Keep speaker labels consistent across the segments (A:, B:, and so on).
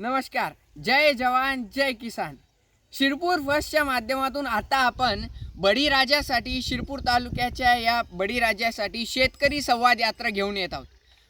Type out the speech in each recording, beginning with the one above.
A: नमस्कार जय जवान जय किसान. शिरपूर फर्स्टच्या माध्यमातून आता आपण बळीराजासाठी शिरपूर तालुक्याच्या या बळीराजासाठी शेतकरी संवाद यात्रा घेऊन येत आहोत.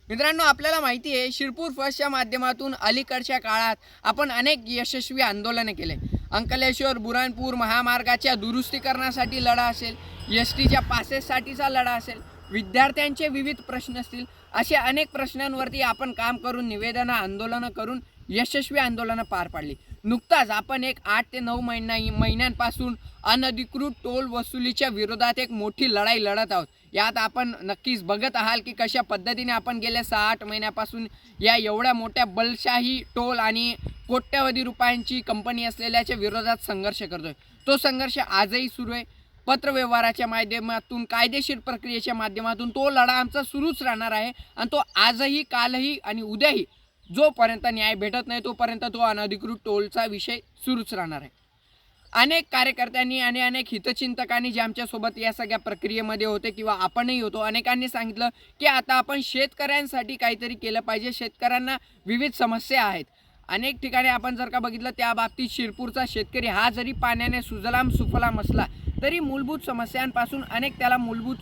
A: मित्रांनो आपल्याला माहिती आहे शिरपूर फर्स्टच्या माध्यमातून अलीकडच्या काळात आपण अनेक यशस्वी आंदोलनं केले. अंकलेश्वर बुराणपूर महामार्गाच्या दुरुस्तीकरणासाठी लढा असेल एस टीच्या पासेससाठीचा लढा असेल विद्यार्थ्यांचे विविध प्रश्न असतील असे अनेक प्रश्नांवरती आपण काम करून निवेदनं आंदोलनं करून यशस्वी आंदोलनं पार पाडली. नुकताच आपण एक आठ ते नऊ महिना महिन्यांपासून अनधिकृत टोल वसुलीच्या विरोधात एक मोठी लढाई लढत आहोत. यात आपण नक्कीच बघत आहाल की कशा पद्धतीने आपण गेल्या सहा आठ महिन्यापासून या एवढ्या मोठ्या बलशाही टोल आणि कोट्यवधी रुपयांची कंपनी असलेल्याच्या विरोधात संघर्ष करतोय. तो संघर्ष आजही सुरू आहे. पत्रव्यवहाराच्या माध्यमातून कायदेशीर प्रक्रियेच्या माध्यमातून तो लढा आमचा सुरूच राहणार आहे आणि तो आजही कालही आणि उद्याही जोपर्यंत न्याय भेटत नाही तोपर्यंत तो अनधिकृत टोलचा विषय सुरूच राहणार आहे. अनेक कार्यकर्त्यांनी आणि अनेक हितचिंतकांनी जे आमच्यासोबत या सगळ्या प्रक्रियेमध्ये होते किंवा आपणही होतो अनेकांनी सांगितलं की आता आपण शेतकऱ्यांसाठी काहीतरी केलं पाहिजे. शेतकऱ्यांना विविध समस्या आहेत. अनेक ठिकाणी आपण जर का बघितलं त्या बाबतीत शिरपूरचा शेतकरी हा जरी पाण्याने सुजलाम सुफलाम असला तरी मूलभूत समस्यांपासून अनेक त्याला मूलभूत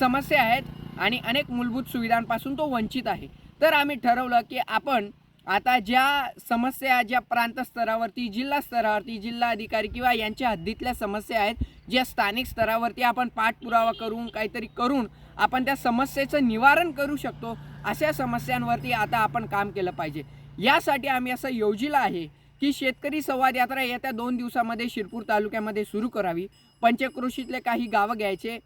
A: समस्या आहेत आणि अनेक मूलभूत सुविधांपासून तो वंचित आहे. तर आम्ही ठरवलं की आपण आता ज्या समस्या ज्या प्रांत स्तरावरती जिल्हा स्तरावरती जिल्हा अधिकारी किंवा यांच्या हद्दीतल्या समस्या आहेत ज्या स्थानिक स्तरावरती आपण पाठपुरावा करून काहीतरी करून आपण त्या समस्येचं निवारण करू शकतो अशा समस्यांवरती आता आपण काम केलं पाहिजे. यासाठी आम्ही असं योजिलं आहे की शेतकरी संवाद यात्रा येत्या दोन दिवसामध्ये शिरपूर तालुक्यामध्ये सुरू करावी. पंचक्रोशीतले काही गावं घ्यायचे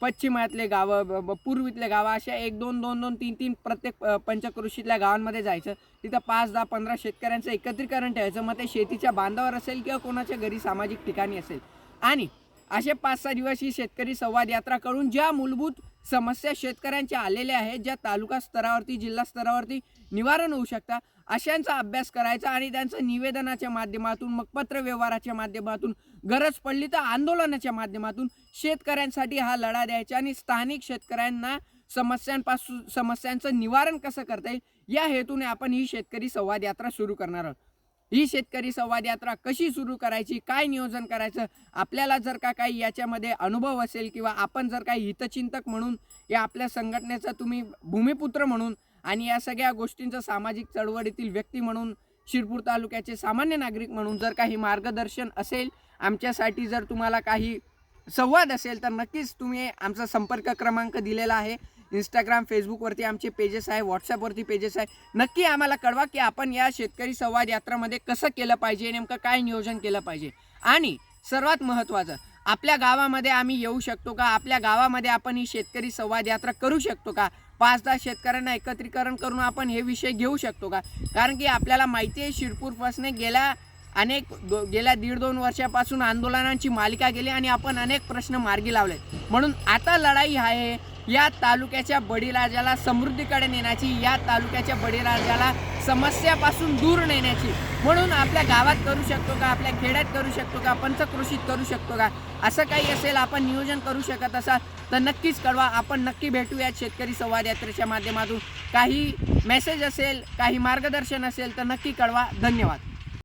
A: पश्चिमातले गावं ब- ब- पूर्वीतले गावं अशा एक दोन दोन दोन तीन तीन प्रत्येक पंचकृषीतल्या गावांमध्ये जायचं. तिथं पाच दहा पंधरा शेतकऱ्यांचं एकत्रीकरण ठेवायचं. मग ते शेतीच्या बांधावर असेल किंवा कोणाच्या घरी सामाजिक ठिकाणी असेल. आणि असे पाच सहा दिवस ही शेतकरी संवाद यात्रा करून ज्या मूलभूत समस्या शेतकऱ्यांच्या आलेल्या आहेत ज्या तालुका स्तरावरती जिल्हा स्तरावरती निवारण होऊ शकता अशांचा अभ्यास करायचा आणि त्यांचं निवेदनाच्या माध्यमातून मग पत्रव्यवहाराच्या माध्यमातून गरज पडली तर आंदोलनाच्या माध्यमातून शेतकऱ्यांसाठी हा लढा द्यायचा आणि स्थानिक शेतकऱ्यांना समस्यांपासून समस्यांचं निवारण कसं करता येईल? या हेतूने आपण ही शेतकरी संवाद यात्रा सुरू करणार आहोत. ही शेतकरी संवाद यात्रा कशी सुरू करायची काय नियोजन करायचं आपल्याला जर का काही याच्यामध्ये अनुभव असेल किंवा आपण जर काही हितचिंतक म्हणून या आपल्या संघटनेचा तुम्ही भूमिपुत्र म्हणून आणि या सगळ्या गोष्टींचं सामाजिक चळवळीतील व्यक्ती म्हणून शिरपूर तालुक्याचे सामान्य नागरिक म्हणून जर काही मार्गदर्शन असेल आमच्यासाठी जर तुम्हाला काही संवाद असेल तर नक्कीच तुम्ही आमचा संपर्क क्रमांक दिलेला आहे. इंस्टाग्राम फेसबुकवरती आमचे पेजेस आहे व्हॉट्सअपवरती पेजेस आहे. नक्की आम्हाला कळवा की आपण या शेतकरी संवाद यात्रामध्ये कसं केलं पाहिजे नेमकं काय नियोजन केलं पाहिजे. आणि सर्वात महत्त्वाचं आपल्या गावामध्ये आम्ही येऊ शकतो का? आपल्या गावामध्ये आपण ही शेतकरी संवाद यात्रा करू शकतो का? पाच दहा शेतकऱ्यांना एकत्रीकरण करून आपण हे विषय घेऊ शकतो का? कारण की आपल्याला माहिती आहे शिरपूरपासने गेल्या अनेक दो गेल्या दीड दोन वर्षापासून आंदोलनांची मालिका गेली आणि आपण अनेक प्रश्न मार्गी लावले म्हणून आता लढाई आहे. या तालुक्याच्या बळीराजाला समृद्धीकडे नेण्याची या तालुक्याच्या बळीराजाला समस्यापासून दूर नेण्याची. म्हणून आपल्या गावात करू शकतो का? आपल्या खेड्यात करू शकतो का? पंचकृषीत करू शकतो का? असं काही असेल आपण नियोजन करू शकत असाल तर नक्कीच कळवा. आपण नक्की भेटूयात शेतकरी संवाद यात्रेच्या माध्यमातून. काही मेसेज असेल काही मार्गदर्शन असेल तर नक्की कळवा. धन्यवाद.